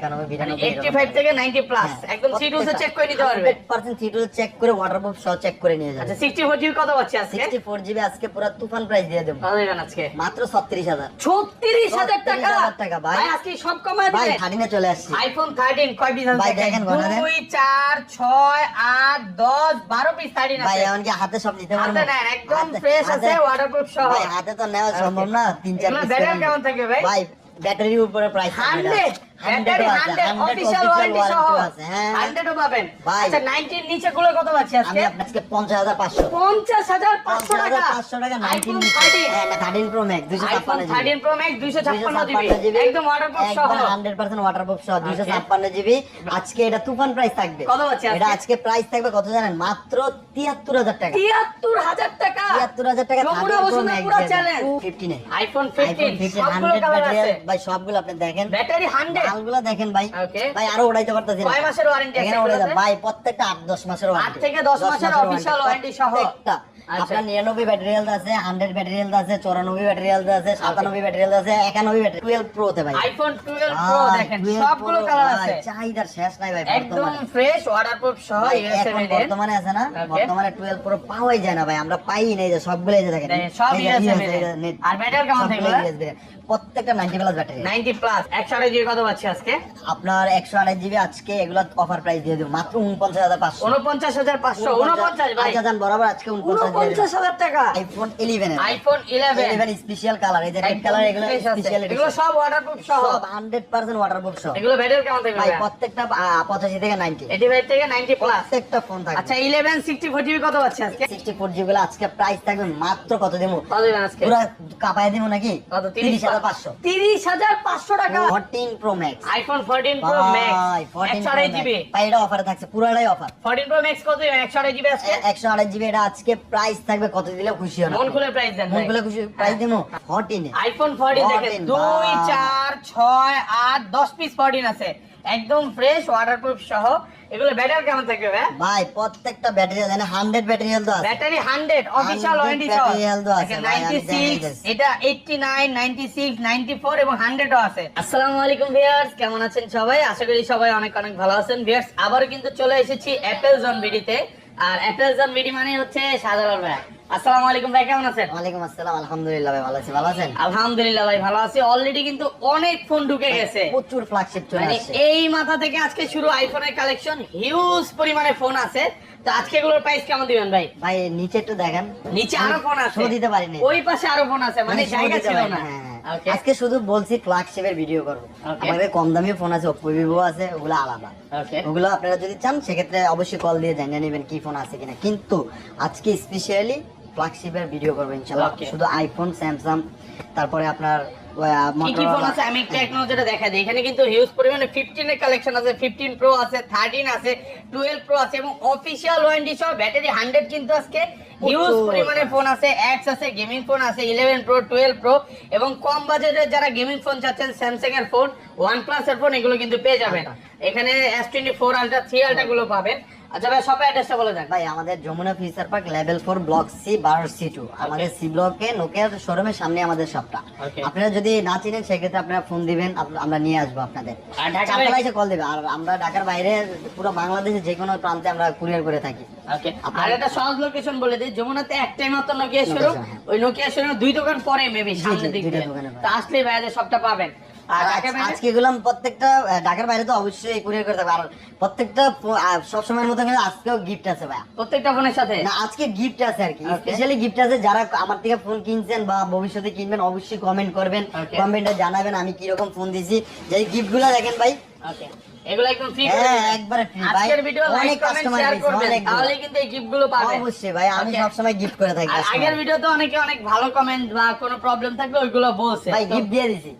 একানব্বই, বিরানব্বই, 85 থেকে 90 প্লাস হ্যাঁ, একদম চেক করে নিতে পারবে। 100% সিট হচ্ছে চেক করে ওয়াটারপ্রুফ সহ চেক করে নিয়ে যাবে। আচ্ছা 64 জিবি কত পাচ্ছি আজকে? 64 জিবি আজকে পুরো তুফান প্রাইস দিয়ে দেবো। আজকে। মাত্র 36000 36000 টাকা? 36,000 টাকা, ভাই। ভাই আজকে সব কমায় ভাই দিবেন থার্টিনে চলে আসছি। আইফোন 13 কয় পিস আছে? ভাই, দেখেন 2 4 6 8 10 12 পিস 13 ভাই এমনকি হাতে সব নিতে পারব। হাতে নেন একদম ফ্রেশ আছে ওয়াটারপ্রুফ সহ। ভাই হাতে তো নেওয়া সম্ভব না। তিন চার ব্যাটারি কেমন ভাই? ভাই ব্যাটারির উপরে প্রাইস 100 ব্যাটারি 100 অফিশিয়াল ওয়ারেন্টি সহ আছে 100 ও পাবেন। ভাই। 90 এর নিচে গুলো কত পাচ্ছি আমি আজকে আপনাকে 50500 50500 টাকা। 500 টাকা 19 আইফোন নিচে। 13 না 13 pro max iPhone 256 13 pro max 256 GB একদম ওয়াটারপ্রুফ সহ। একবার 100% ওয়াটারপ্রুফ সহ 256 জিবি আজকে এটা তুফান প্রাইস থাকবে? এটা আজকে প্রাইস থাকবে কত জানেন? মাত্র 73000 টাকা। 73000 টাকা। 73000 টাকা যমুনা 13 প্রো বসুন্ধরা ম্যাক্স পুরো চ্যালেঞ্জ ফিফটিনে আইফোন আইফোন 15 15 সবগুলো 100 কালার আছে। ব্যাটারি ভাই সবগুলো আপনি দেখেন। ব্যাটারি 100 মালগুলো দেখেন ভাই। ভাই আরও উড়াইতে পারতেছি কয় মাসের ওয়ারেন্টি এখানে উড়াই ভাই প্রত্যেকটা 8 10 মাসের ওয়ারেন্টি থেকে 10 মাসের অফিসিয়াল ওয়ারেন্টি সহ। প্রত্যেকটা। আচ্ছা। আপনার 99 ব্যাটারি হেলথ আছে 100 ব্যাটারি হেলথ আছে 94 ব্যাটারি হেলথ আছে 97 ব্যাটারি হেলথ আছে 91 ব্যাটারি 12 প্রো তে ভাই। আইফোন 12 প্রো দেখেন সবগুলো কালার আছে। চাহিদার শেষ নাই ভাই একদম বর্তমানে। ফ্রেশ ওয়াটারপ্রুফ সহ এখন বর্তমানে আছে না বর্তমানে 12 প্রো পাওয়াই যায় না ভাই আমরা পাই নাই যে সবগুলো এই যে দেখেন। দেখেন, সব। আর ব্যাটারি কেমন থাকবে? প্রত্যেকটা 90 প্লাস ব্যাটারি 90 প্লাস 128 জিবি কত পাচ্ছি আজকে? আপনার 128 জিবি আজকে এগুলো অফার প্রাইস দিয়ে দেব মাত্র 49500 49500 49 ভাই। আচ্ছা জান বরাবর আজকে 49 49000 টাকা। আইফোন 11 আইফোন 11 11 স্পেশাল কালার এই যে রেড কালার এগুলো স্পেশাল এগুলো সব ওয়াটারপ্রুফ সব 100% ওয়াটারপ্রুফ সব এগুলো ব্যাটারি কেমন থাকবে ভাই ভাই? প্রত্যেকটা আহ, 85 থেকে 90 85 থেকে 90 প্লাস প্রত্যেকটা ফোন থাকবে। আচ্ছা 11 64 জিবি কত পাচ্ছি আজকে? 64 জিবি গুলো আজকে প্রাইস থাকবে মাত্র কত দেবো? আজকে? পুরো কাপায় দেবো নাকি? কত? 30500 30500 টাকা। 14 pro max iPhone 14 pro max 128 GB ভাই এটা অফারে থাকছে পুরোটাই অফার 14 প্রো ম্যাক্স কত দিবেন? 128 জিবি আজকে? একশো আঠাশ জিবি এটা আজকে প্রাইস থাকবে কত দিলে খুশি হবে মন খুলে প্রাইস দেন মন খুলে খুশি প্রাইস দেবো? ফোরটিনে আইফোন 14 দেখেন 2 4 6 8 10 পিস 14 আছে। একদম ফ্রেশ ওয়াটারপ্রুফ সহ। এগুলো ব্যাটারি কেমন থাকবে ভাই? ভাই প্রত্যেকটা ব্যাটারি জানে হান্ড্রেড ব্যাটারি হেলথ আছে। ব্যাটারি 100 অফিশিয়াল ওয়ারেন্টি সহ। আছে দেখেন, ভাই, আমি দেখাই 96 এটা 89 96 94 এবং 100 ও আছে। আসসালামু আলাইকুম ভিউয়ার্স কেমন আছেন সবাই? আশা করি সবাই অনেক অনেক ভালো আছেন। ভিউয়ার্স আবারও কিন্তু চলে এসেছি অ্যাপেল জোন ভিডিতে আর অ্যাপেল জোন ভিডি মানে হচ্ছে সাধারণ ভাই। আসসালামু আলাইকুম ভাই কেমন আছেন? ওয়ালাইকুম আসসালাম আলহামদুলিল্লাহ ভাই ভালো আছি ভালো আছেন? আলহামদুলিল্লাহ ভাই ভালো আছি। অলরেডি কিন্তু অনেক ফোন ঢুকে গেছে। প্রচুর ফ্ল্যাগশিপ চলে মানে আসছে। এই মাথা থেকে আজকে শুরু আইফোনের কালেকশন হিউজ পরিমাণে ফোন আছে। তো আজকে এগুলোর প্রাইস কেমন দিবেন ভাই? ভাই নিচে একটু দেখেন। নিচে আরও ফোন আছে। দিতে পারিনি। ওই পাশে আরও ফোন আছে মানে জায়গা ছিল না। হ্যাঁ. আজকে শুধু বলছি ফ্ল্যাগশিপের ভিডিও করব। আমাদের কম দামি ফোন আছে ওপো ভিভো আছে ওগুলো আলাদা। ওগুলো আপনারা যদি চান সেক্ষেত্রে অবশ্যই কল দিয়ে জানিয়ে নেবেন কি ফোন আছে কিনা। কিন্তু আজকে স্পেশালি ফ্ল্যাগশিপের ভিডিও করব ইনশাল্লাহ। শুধু আইফোন স্যামসাং তারপরে আপনার কি কি ফোন আছে? আমি একটু এক নজরে দেখা দিই। এখানে কিন্তু হিউজ পরিমাণে 15 এর কালেকশন আছে 15 প্রো আছে 13 আছে 12 প্রো আছে এবং অফিশিয়াল ওয়ারেন্টি সহ ব্যাটারি 100 কিন্তু আজকে হিউজ পরিমাণে ফোন আছে এক্স আছে গেমিং ফোন আছে 11 প্রো 12 প্রো এবং কম বাজেটের যারা গেমিং ফোন চাচ্ছেন স্যামসাং এর ফোন OnePlus এর ফোন এগুলো কিন্তু পেয়ে যাবেন। এখানে S24 আলট্রা 3 আলট্রা গুলো পাবেন। আচ্ছা ভাই শপে অ্যাড্রেসটা বলে দেন। ভাই আমাদের Jamuna future park level four block C বারো সি টু আমাদের সি ব্লকে নোকিয়ার শোরুমের সামনে আমাদের শপটা আপনারা যদি না চিনেন সেক্ষেত্রে আপনারা ফোন দিবেন আমরা নিয়ে আসব আপনাদের। আর ঢাকা এসে কল দেবে। আর আমরা ঢাকার বাইরে পুরো বাংলাদেশে যে কোনো প্রান্তে আমরা কুরিয়ার করে থাকি। আর একটা সহজ লোকেশন বলে দিই যমুনাতে একটাই মাত্র নোকিয়া শোরুম। ওই নোকিয়া শোরুম দুই দোকান পরে মেবি জি, দিক। তো আসলে ভাইয়াদের সবটা পাবেন। আজকে গেলাম প্রত্যেকটা ঢাকার বাইরে তো অবশ্যই কুরিয়ার করে থাকবে। আর প্রত্যেকটা সবসময়ের মতো কিন্তু আজকেও গিফট আছে ভাই প্রত্যেকটা ফোনের সাথে? না আজকে গিফট আছে আর কি। স্পেশালি গিফট আছে যারা আমার থেকে ফোন কিনছেন বা ভবিষ্যতে কিনবেন অবশ্যই কমেন্ট করবেন. কমেন্টে জানাবেন আমি কীরকম ফোন দিয়েছি যে গিফটগুলো দেখেন ভাই ওকে এগুলো একদম ফ্রি হ্যাঁ, একবারে free, ভাই। আজকের ভিডিও লাইক অনেক কমেন্ট শেয়ার করবেন। অনেকগুলো। তাহলে কিন্তু এই গিফটগুলো পাবেন। অবশ্যই ভাই আমি গিফট করে থাকি। আগের ভিডিওতে অনেকে অনেক ভালো কমেন্ট বা কোনো প্রবলেম থাকলে ওইগুলো বলছে। ভাই গিফট দিয়ে দিছি।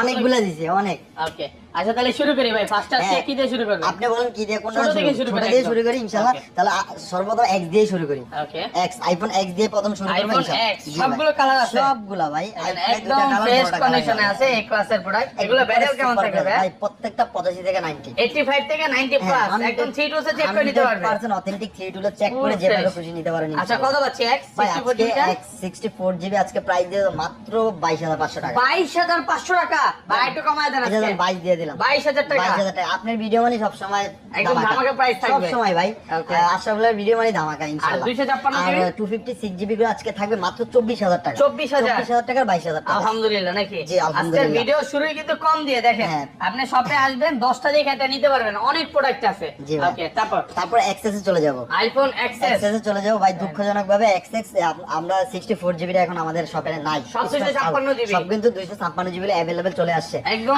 অনেকগুলো দিছি অনেক। ওকে আচ্ছা তাহলে শুরু করি ভাই। ফার্স্ট আজকে হ্যাঁ। কি দিয়ে শুরু করব? আপনি বলেন কি দিয়ে কোনটা থেকে শুরু করি দিয়ে শুরু করি ইনশাআল্লাহ তাহলে সর্বপ্রথম এক্স দিয়ে শুরু করি। ওকে এক্স আইফোন এক্স দিয়ে প্রথম শুরু করব ইনশাআল্লাহ। সবগুলো colour আছে? সবগুলা ভাই। একদম ফ্রেশ কন্ডিশনে আছে এই ক্লাসের প্রোডাক্ট এগুলো ব্যাটারি কেমন থাকবে ভাই? প্রত্যেকটা 85 থেকে 90 85 থেকে 90 হ্যাঁ, প্লাস একদম থ্রি টু চেক করে নিতে পারবে। 100% authentic 3 টুলে চেক করে যেভাবে খুশি নিতে পারেন আচ্ছা কত পাচ্ছি ভাই 64 আজকে জিবিটা 64 জিবি আজকে প্রাইস দিয়ে মাত্র 22500 টাকা। 22500 টাকা? ভাই একটু কমায় দেন আজকে। 22 দিয়ে দিলাম। 22000 টাকা। জিবি গুলো দুঃখজনক ভাবে আমরা এখন আমাদের শপে নাই। সব কিন্তু 256 জিবি अवेलेबल চলে আসছে। একদম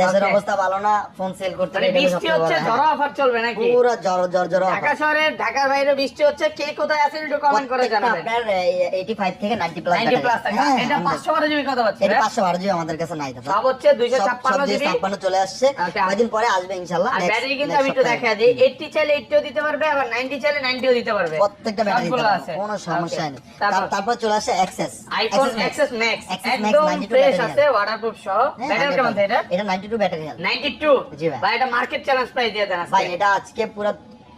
দেশের অবস্থা ভালো না ফোন সেল করতে হচ্ছে পুরো ঝড় ঝড় ঝড় শহরে ঢাকার বাইরে বৃষ্টি হচ্ছে কে কোথায় আছেন একটু কমেন্ট জিবি আমাদের কাছে নাই। হচ্ছে 256 জিবি চলে আসছে। কয়েকদিন পরে আসবে ইনশাআল্লাহ আর ব্যাটারি কিন্তু আমি একটু দেখা দিই। এইটটি চাইলে এইটটিও দিতে পারবে আবার নাইনটি চাইলে নাইনটিও দিতে পারবে। প্রত্যেকটা ব্যাটারি আছে। কোনো সমস্যা নেই। তারপর চলে আসে এক্সেস আইফোন এক্সেস ম্যাক্স একদম ফ্রেশ আছে ওয়াটারপ্রুফ সহ। ব্যাটারি কেমন এটা? এটা নাইনটি টু ব্যাটারি 92 জি ভাই। ভাই এটা মার্কেট চ্যালেঞ্জ প্রাইস দিয়ে দেন ভাই এটা আজকে পুরো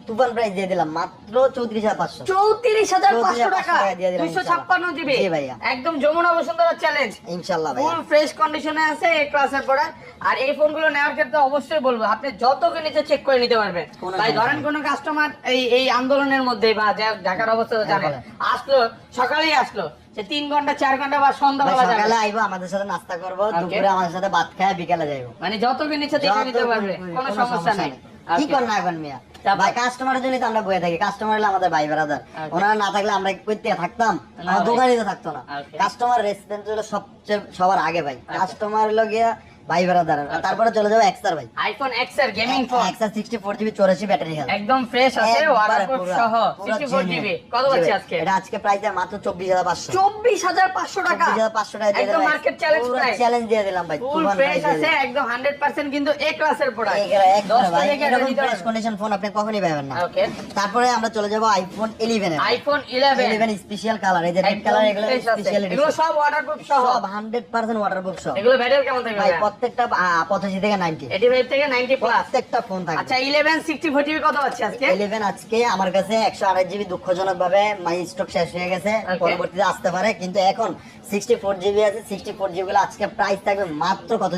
তুফান প্রাইস দিয়ে দিলাম মাত্র চৌত্রিশ হাজার পাঁচশো। চৌত্রিশ হাজার পাঁচশো টাকা। দুইশো ছাপ্পান্ন জিবি ভাইয়া। একদম যমুনা বসুন্ধরা চ্যালেঞ্জ ইনশাল্লাহ ফুল ফ্রেশ কন্ডিশনে আছে এই ক্লাসের প্রোডাক্ট আর এই ফোনগুলো নেওয়ার ক্ষেত্রে অবশ্যই বলব আপনি যত নিচে চেক করে নিতে পারবেন। ভাই ধরেন। কোন কাস্টমার এই এই আন্দোলনের মধ্যে বা ঢাকার অবস্থা জানেন বলেন। আসলো সকালেই আসলো যে তিন ঘণ্টা চার ঘণ্টা বা সন্ধ্যাবেলা সকালে আইবো আমাদের সাথে নাস্তা করব দুপুরে আমাদের সাথে ভাত খায় বিকালে যাইবো। মানে যত নিচে দেখে নিতে পারবে কোনো সমস্যা নেই। কি. কর না এখন মিয়া? ভাই কাস্টমারের জন্য তো আমরা বয়ে থাকি। কাস্টমার হলো আমাদের ভাই ব্রাদার. ওনারা না থাকলে আমরা করতে থাকতাম আমার দোকানে থাকতো না। কাস্টমার রেসিডেন্ট হলো সবচেয়ে সবার আগে ভাই। কাস্টমার হলো গিয়া ভাই ব্রাদার তারপরে চলে যাব এক্সার ভাই। IPhone X gaming phone XR sixty four GB চৌরাশি ব্যাটারি হেলথ একদম ফ্রেশ আছে ওয়াটারপ্রুফ সহ। 64 জিবি কত জি আজকে? এটা আজকে প্রাইস মাত্র চব্বিশ হাজার পাঁচশো। চব্বিশ হাজার পাঁচশো টাকা। চব্বিশ হাজার পাঁচশো টাকা একদম মার্কেট চ্যালেঞ্জ প্রাইস চ্যালেঞ্জ দিয়ে দিলাম ভাই ফুল ফ্রেশ আছে একদম 100% কিন্তু এ ক্লাসের প্রোডাক্ট এগুলো ভাই, এরকম নিতে fresh condition আপনি কখনই পাবেন না। ওকে তারপরে আমরা চলে যাব iPhone eleven iPhone 11 eleven special colour এই যে রেড কালার এগুলো স্পেশাল এগুলো সব ওয়াটারপ্রুফ সহ। সব হান্ড্রেড পার্সেন্ট ওয়াটারপ্রুফ সব। এগুলো ব্যাটারি কেমন থাকবে ভাই প্রত্যেকটা পঁচাশি থেকে নাইনটি। 85 থেকে 90 প্লাস প্রত্যেকটা ফোন থাকবে। আচ্ছা 11 64 জিবি কত পাচ্ছি আজকে? ইলেভেন আজকে আমার কাছে একশো আঠাশ জিবি দুঃখজনক ভাবে মাই স্টক শেষ হয়ে গেছে। পরবর্তীতে আসতে পারে কিন্তু এখন সিক্সটি ফোর জিবি আছে সিক্সটি ফোর জিবি গুলো আজকে প্রাইস থাকবে মাত্র কত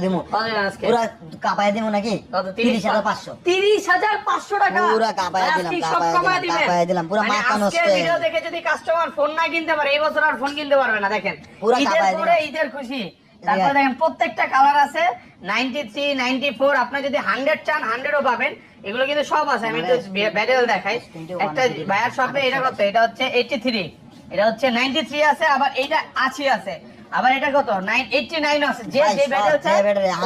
আজকে? পুরা কাপায় দিব নাকি? তিরিশ হাজার পাঁচশো। 30500 টাকা। পুরা কাপায়া দিলাম, কাপায়া দিলাম, পুরা মানে মাথা নষ্ট। ভিডিও দেখে যদি কাস্টমার ফোন না কিনতে পারে এই বছর আর ফোন কিনতে পারবে না দেখেন। পুরা কাপায়া পরে দিলাম। ঈদের খুশি। তারপর দেখেন প্রত্যেকটা কালার আছে নাইনটি থ্রি নাইনটি ফোর আপনার যদি 100 চান 100ও পাবেন। এগুলো কিন্তু সব আছে আমি একটু ব্যাটেল দেখাই। একটা বায়ার শপে এটা কত? এটা হচ্ছে 83 এটা হচ্ছে 93 আছে আবার এইটা 80 আছে। আবার এটা কত? 989 আছে। যে যে ব্যাটেল চাই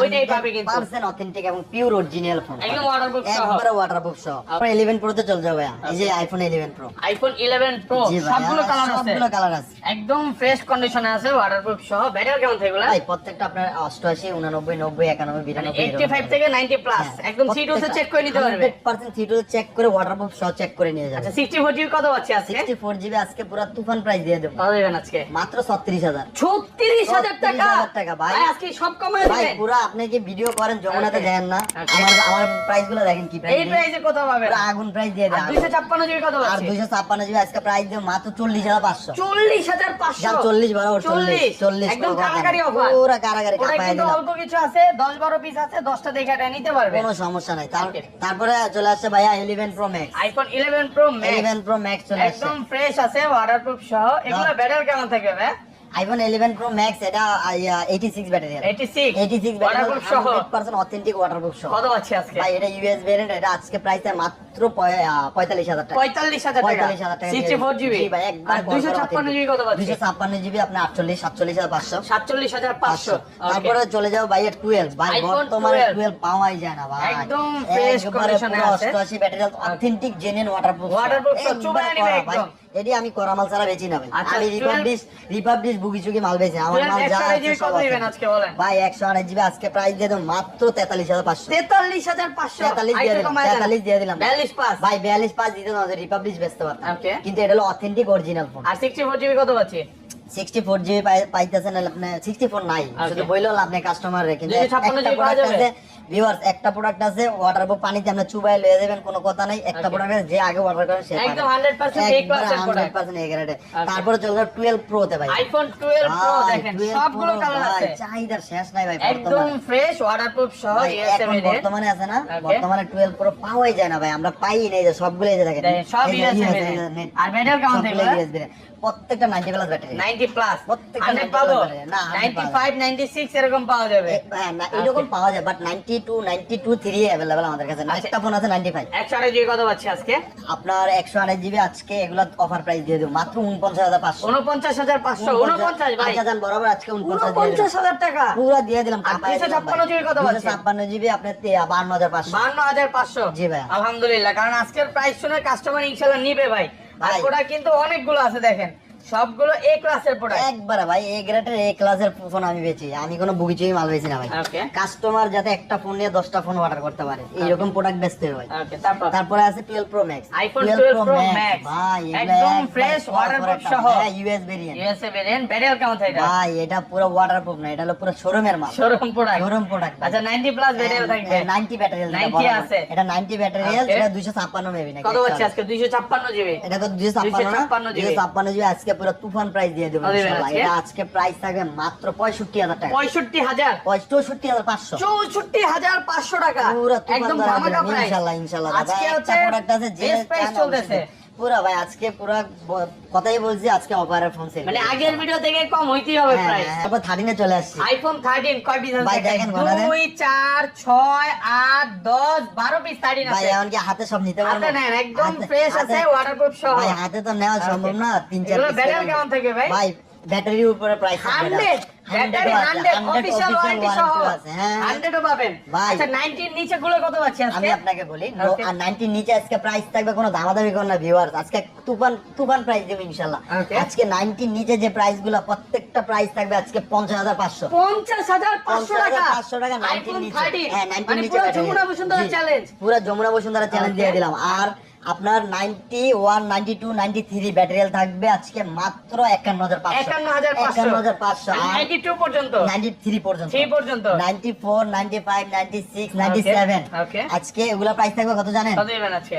ওইটাই পাবে কিন্তু। পার্সেন্ট অথেন্টিক এবং পিওর অরিজিনাল ফোন একদম waterproof সহ। একবারে ওয়াটারপ্রুফ সহ। আপনার 11 প্রো তে চলে যাবে এই যে আইফোন 11 প্রো আইফোন 11 প্রো সবগুলো কালার আছে। সবগুলো কালার আছে। একদম ফ্রেশ কন্ডিশনে আছে ওয়াটারপ্রুফ সহ। ব্যাটারি কেমন থাকে এগুলা? ভাই প্রত্যেকটা আপনার 88 89 90 91 মানে 92 85 থেকে 90 প্লাস হ্যাঁ, একদম সিট হচ্ছে চেক করে নিতে পারবে। 100% সিট চেক করে ওয়াটারপ্রুফ সহ চেক করে নিয়ে যাবে। আচ্ছা 64 জিবি কত পাচ্ছি আজকে? 64 জিবি আজকে পুরো তুফান প্রাইস দিয়ে দেব। কত দেবেন আজকে। মাত্র 36000 36000 টাকা। 36,000 টাকা, ভাই। ভাই আজকে সব কমায় ভাই পুরো আপনি কি ভিডিও করেন যমুনাতে দেন না আমার আমার প্রাইস দেখেন কি এই প্রাইসে কত পাবেন আগুন প্রাইস দিয়ে দেন 256 জিবি কত আর পাচ্ছি দুইশো ছাপ্পান্ন জিবি আজকে প্রাইস দিয়ে মাত্র চল্লিশ হাজার পাঁচশো। 40500 যা চল্লিশ বারো চল্লিশ চল্লিশ। একদম কারাকারি অফার পুরো কারাগারি কাপায় দিলাম। অল্প কিছু আছে 10 12 পিস আছে 10টা দেখে এটা নিতে পারবে কোনো সমস্যা নাই। তারপরে চলে আসছে ভাইয়া eleven pro max iPhone 11 pro max eleven pro max চলে আসছে। একদম ফ্রেশ আছে ওয়াটারপ্রুফ সহ। এগুলো ব্যাটারি কেমন থাকবে ভাই? আইফোন ইলেভেন প্রো ম্যাক্স এটা eighty six battery 86 eighty six battery waterproof সহ? পার্সেন্ট অথেন্টিক ওয়াটারপ্রুফ সহ। কত পাচ্ছি আজকে? ভাই এটা ইউএস ভেরিয়েন্ট এটা আজকে প্রাইস মাত্র পঁয়- আহ, পঁয়তাল্লিশ হাজার টাকা। 45000 টাকা? 45,000 টাকা 64 জিবি ভাই, একবার আর 256 জিবি কত পাচ্ছি? 256 জিবি আপনি 48 47500 47500 তারপরে চলে যাও ভাই 12 ভাই বর্তমানে 12 12 পাওয়াই যায় না ভাই। একদম এ পুরো আছে। 88 ব্যাটারি অথেন্টিক জেনুইন ওয়াটারপ্রুফ চুবায় নিবে একদম। এডি আমি করামাল ছাড়া বেচি না ভাই। আচ্ছা, আমি রিপাবলিশ রিপাবলিশ বুকি চুকি মাল বেচি আমার মাল যা 128 আছে জিবি সব কত দিবেন আজকে বলেন? ভাই 128 জিবি আজকে প্রাইস দিয়ে দেব মাত্র 43500 43500 43 দিয়ে দিলাম 43 দিয়ে দিলাম। 42 পাস ভাই 42 পাঁচ দিতে না রিপাবলিশ বেচতে পারতাম। কিন্তু এটা হলো অথেন্টিক অরিজিনাল ফোন আর 64 জিবি কত পাচ্ছি? 64 জিবি পাইতেছেন আপনি 64 নাই। Okay. শুধু বইলো আপনি কাস্টমার রে কিন্তু 256 একটা GB পাওয়া product যাবে? আছে ভিউয়ার্স একটা প্রোডাক্ট আছে ওয়াটার প্রুফ পানিতে আপনি চুবাই লয়ে যাবেন কোনো কথা নাই। একটা প্রোডাক্ট আছে যে আগে অর্ডার করেন সে একদম 100% A class এর 100% এ গ্রেডে তারপরে চলবে 12 প্রো তে ভাই। আইফোন 12 প্রো দেখেন সবগুলো কালার আছে। চাহিদার শেষ নাই ভাই একদম ফ্রেশ ওয়াটারপ্রুফ সহ এখন বর্তমানে আছে না? বর্তমানে 12 প্রো পাওয়াই যায় না ভাই আমরা পাই নাই যে সবগুলো এই যে দেখেন। সব ভেরিয়েন্ট আর ব্যাটারি সবগুলো প্রত্যেকটা 90 প্লাস ব্যাটারি 90 প্লাস প্রত্যেকটা 100 90 পাবো? পাবে না, 95 96 এরকম পাওয়া যাবে। হ্যাঁ এরকম পাওয়া যায় বাট আচ্ছা। পাঁচশো। জি ভাই আলহামদুলিল্লাহ কারণ আজকের প্রাইস শুনে কাস্টমার ইনশাল্লাহ নিবে ভাই। আর ওটা কিন্তু অনেকগুলো আছে দেখেন। সবগুলো এ ক্লাসের প্রোডাক্ট একবারে ভাই এ গ্রেডের এ ক্লাসের ফোন আমি বেচি। আমি কোনো বুগিচুই মাল বেচি না ভাই। কাস্টমার যাতে একটা ফোন নিয়ে 10টা ফোন অর্ডার করতে পারে এইরকম প্রোডাক্ট বেচতে হয়। তারপর? তারপরে আছে 12 pro max iPhone 12 Pro Max ভাই একদম ফ্রেশ ওয়াটারপ্রুফ সহ। হ্যাঁ US variant USA variant battery কেমন থাকে এটা? ভাই এটা পুরো ওয়াটারপ্রুফ না এটা হলো পুরো শোরুমের মাল। শোরুম প্রোডাক্ট শোরুম প্রোডাক্ট আচ্ছা 90 প্লাস ব্যাটারি থাকবে। 90 ব্যাটারি 90 আছে। এটা 90 ব্যাটারি. এটা 256 মেবি নাকি? কত পাচ্ছি আজকে? 256 জিবি এটা তো 256 না? 256 জিবি। 256 জিবি আজকে পুরো তুফান প্রাইস দিয়ে দেব? এটা আজকে প্রাইস থাকবে মাত্র 65000 টাকা। 65000 64500 64500 টাকা পাঁচশো। চৌষট্টি হাজার পাঁচশো টাকা। ইনশাল্লাহ ইনশাল্লাহ। দাদা আজকে হচ্ছে প্রোডাক্ট আছে যে প্রাইস চলতেছে। পুরো ভাই আজকে পুরো কথাই বলছি আজকে অপারের ফোন সেল মানে আগের ভিডিও থেকে কম হইতেই হবে হ্যাঁ, প্রাইস তারপর 13 এ চলে আসছে। আইফোন 13 কয় পিস ভাই দেখেন ঘোড়া দেন। 2 4 6 8 10 12 পিস 13 ভাই আছে। এমনকি হাতে সব নিতে পারব। হাতে নেন একদম ফ্রেশ আছে ওয়াটারপ্রুফ সহ। ভাই হাতে তো নেওয়া সম্ভব না তিন চার piece ব্যাটারি কেমন থাকে ভাই? ভাই ব্যাটারির উপরে প্রাইস 100 ব্যাটারি 100 অফিশিয়াল ওয়ারেন্টি সহ। হ্যাঁ। 100 ও পাবেন আচ্ছা 90 এর নিচে গুলো কত পাচ্ছি আমি আপনাকে বলি আর 90 নিচে আজকে প্রাইস থাকবে কোনো দামাদামি করো না ভিউয়ার্স আজকে তুফান তুফান প্রাইস দেব ইনশাআল্লাহ। আজকে 90 নিচে যে প্রাইসগুলো প্রত্যেকটা প্রাইস থাকবে আজকে 50500 50500 টাকা? 500 টাকা 90 আইফোন নিচে। হ্যাঁ 90 মানে নিচে পুরো যমুনা বসুন্ধরা চ্যালেঞ্জ পুরো যমুনা বসুন্ধরা চ্যালেঞ্জ দিয়ে দিলাম। আর আপনার 91 92 93 ব্যাটারি থাকবে আজকে মাত্র 51500 51500 51500 আর 92 পর্যন্ত? 93 পর্যন্ত। 3 পর্যন্ত? 94 95 96 97 Okay. আজকে এগুলা প্রাইস থাকবে কত জানেন?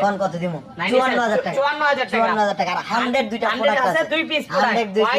কোন কত দিমু 97 54000 টাকা। 54000 টাকা। 54000 টাকা। 100 দুইটা প্রোডাক্ট আছে, দুই product, 100 দুই আর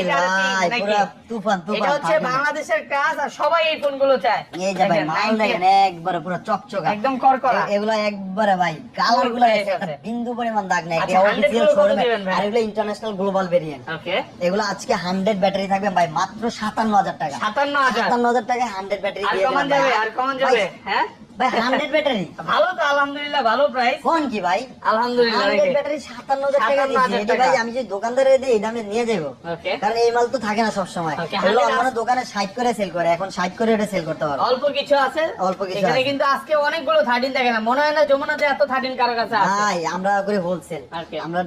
ভাই পুরো তুফান তুফান এটা হচ্ছে বাংলাদেশের কাজ আর সবাই এই ফোনগুলো চায়। এই যে ভাই মাল দেখেন একবারে পুরো চকচকা। একদম করকরা। এগুলো একবারে ভাই কালারগুলো Full একটা price আছে। বিন্দু পরিমাণ দাগ নেই আচ্ছা, এটা অফিসিয়াল শোরুমে? আর এগুলো ইন্টারন্যাশনাল গ্লোবাল ভেরিয়েন্ট ওকে এগুলো আজকে 100 ব্যাটারি থাকবে ভাই মাত্র 57000 টাকা। 57000 57000 টাকায় 100 ব্যাটারি আর কমান যাবে আর কমন যাবে হ্যাঁ? ভাই 100 ব্যাটারি ভালো তো আলহামদুলিল্লাহ ভালো প্রাইস কোন কি ভাই? আলহামদুলিল্লাহ 100 ব্যাটারি 57000 টাকা দিয়েছি। এটা ভাই আমি যে দোকানদারে দিই এই দামে নিয়ে যাব কারণ এই মাল তো থাকে না সব এগুলো 100 দোকানে 60 করে সেল করে এখন 60 করে এটা সেল করতে পারো অল্প কিছু আছে। অল্প কিছু এখানে কিন্তু আজকে অনেকগুলো 13 দেখে না মনে হয় না যমুনাতে এত 13 কারও কাছে আছে। ভাই আমরা করি হোলসেল আমরা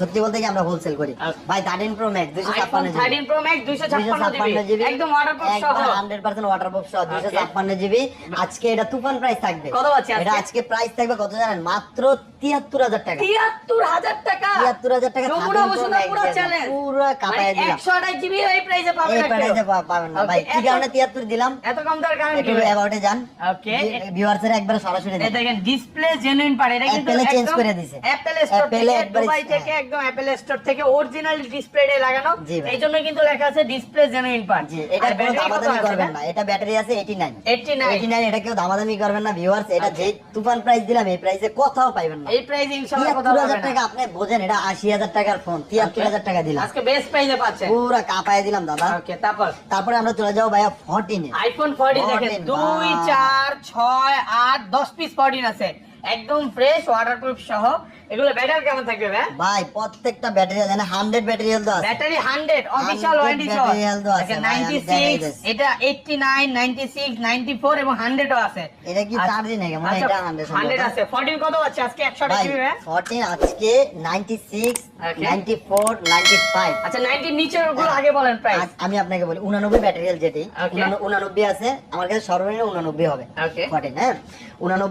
সত্যি বলতে কি আমরা হোলসেল করি। ভাই 13 pro max iPhone 256 13 pro max 256 GB একদম ওয়াটারপ্রুফ সহ। 100% ওয়াটারপ্রুফ সহ 256 জিবি আজকে এটা তুফান প্রাইস থাকবে? কত আছে এটা আজকে? প্রাইস থাকবে কত জানেন? মাত্র 73000 টাকা। 73000 টাকা? 73000 টাকা যমুনা 13 Pro বসুন্ধরা Max পুরো দিলাম। পুরো কাঁপায় দিলাম। 128 জিবি এই প্রাইসে পাবেন এই প্রাইসে পাবেন না। ভাই কি কারণে 73 দিলাম? এত কম দার কারণ একটু যান। ওকে ভিউয়ার্সের একবার সরাসরি দেখেন। দেখেন ডিসপ্লে জেনুইন পারে এটা কিন্তু একদম করে। অ্যাপেল স্টোর থেকে দুবাই থেকে হ্যাঁ। একদম অ্যাপেল স্টোর থেকে অরিজিনাল ডিসপ্লে লাগানো। কিন্তু লেখা আছে ডিসপ্লে জেনুইন পার্ট জি এটা কোনো দামাদামি করবেন না। এটা ব্যাটারি আছে 89 89 89 এটা কেউ দামাদামি করবেন না ভিউয়ার্স এটা যে তুফান প্রাইস দিলাম এই প্রাইসে কোথাও পাইবেন না। এই প্রাইস ইনশাআল্লাহ কোথাও 73000 পাবেন টাকা আপনি বোঝেন এটা 80000 টাকার ফোন 73000 টাকা দিলাম। আজকে বেস্ট প্রাইসে পাচ্ছেন। পুরো কাপায় দিলাম দাদা। ওকে তারপর? তারপরে আমরা চলে যাব ভাইয়া 14 এ। আইফোন 14 দেখেন 14 2 বাহ। 4 6 8 10 পিস 14 আছে। একদম ফ্রেশ ওয়াটারপ্রুফ সহ। এগুলো ব্যাটারি কেমন থাকবে ভাই? ভাই প্রত্যেকটা ব্যাটারি আছে। 100 ব্যাটারি হেলথ আছে। ব্যাটারি 100 অফিশিয়াল ওয়ারেন্টি সহ। আছে দেখাই 96 এটা 89 96 94 এবং 100 ও আছে। এটা কি আচ্ছা, চার্জই নাকি? মানে আচ্ছা, এটা 100 100 আছে। 14 কত আছে আজকে? 100 ভাই জিবি ভাই? 14 আজকে 96 94 95 আচ্ছা 90 নিচেরগুলো আগে বলেন প্রাইস আমি আপনাকে বলি 89 ব্যাটারি হেলথ যেটি Okay. 89 হবে আমার কাছে সর্বনিম্ন 89 হবে। ওকে 14 হ্যাঁ? 89